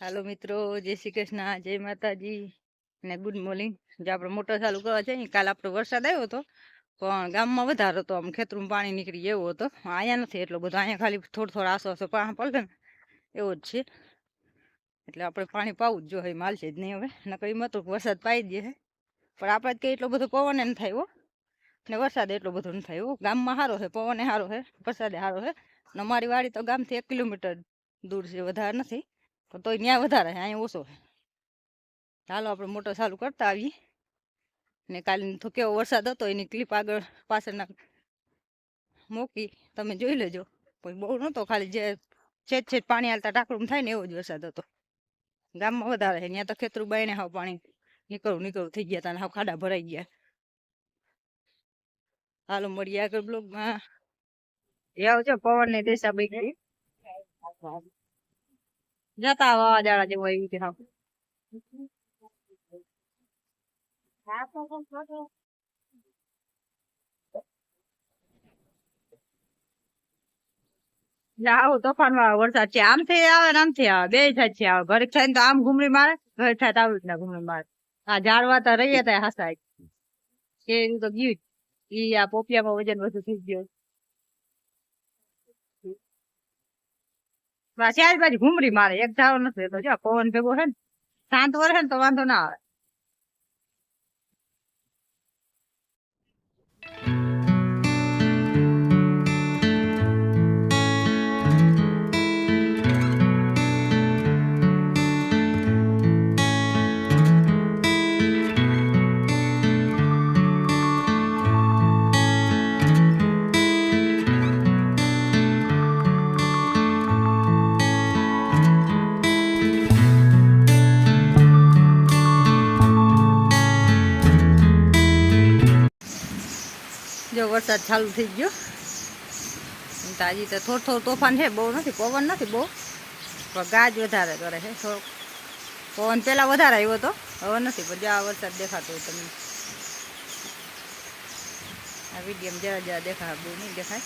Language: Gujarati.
હાલો મિત્રો, જય શ્રી કૃષ્ણ, જય માતાજી ને ગુડ મોર્નિંગ. જે આપણે મોટર ચાલુ કરવા છે કાલ આપણો વરસાદ આવ્યો હતો, પણ ગામમાં વધારો હતો, આમ ખેતરમાં પાણી નીકળી એવો હતો. અહીંયા નથી એટલો બધો, અહીંયા ખાલી થોડો થોડો આસો આસો પાણી પડે ને, એવો જ છે. એટલે આપણે પાણી પાવું જ જો માલ છે જ નહીં હવે. ને કંઈ તો વરસાદ પાઈ દે પણ આપણે જ કંઈ એટલો બધો પવન ન થાય ને વરસાદ એટલો બધો ન થાય ગામમાં સારો છે, પવને સારો છે, વરસાદે સારો છે. ને અમારી વાડી તો ગામથી એક કિલોમીટર દૂર છે, વધારે નથી. પણ તોય ત્યાં વધારે છે અહીંયા ઓછો ચાલો આપણે મોટર ચાલુ કરતા આવીએ. ને કાલે તો કેવો વરસાદ હતો, એની ક્લિપ આગળ પાછળના મૂકી, તમે જોઈ લેજો. કોઈ બહુ નહોતો ખાલી જે છેદ છેદ પાણી હાલતા ટાંકડું થાય ને એવો જ વરસાદ હતો. ગામમાં વધારે છે ત્યાં તો ખેતરું બાઈને હાવ પાણી નીકળવું નીકળવું થઈ ગયા હતા હાવ ખાડા ભરાઈ ગયા. હાલો, મળીએ આગળ બ્લોગમાં એ આવજો પવન ને દેશા ભાઈ જતા વાવાઝાડા જેવો એવી કે હાવ આવો તોફાન વાળો વરસાદ છે આમથી આવે ને આમથી આવે બે થાય છે આવે ઘરે થાય તો આમ ઘૂમરી મારે ઘરે થાય તો આવી. રીતના મારે આ ઝાડવા તો રહીએ ત્યાં હસાય. કે એવું તો ગયું. ઈ આ પોપિયામાં વજન વધુ થઈ ગયો. ચાર બાજુ ઘૂમરી મારે. એક ધારો નથી તો જો, પવન ભેગો છે ને, શાંત વરે ને તો વાંધો ના આવે. જો વરસાદ ચાલુ થઈ ગયો. તાજી તો થોડું થોડું તોફાન છે, બહુ નથી, પવન નથી બહુ. પણ ગાજ વધારે કરે છે, થોડોક. પવન પહેલાં વધારે આવ્યો હતો હવે નથી, પણ જ્યાં વરસાદ દેખાતો હોય તમને. આ વીડિયો જરા જરા દેખાય, બહુ નહીં દેખાય.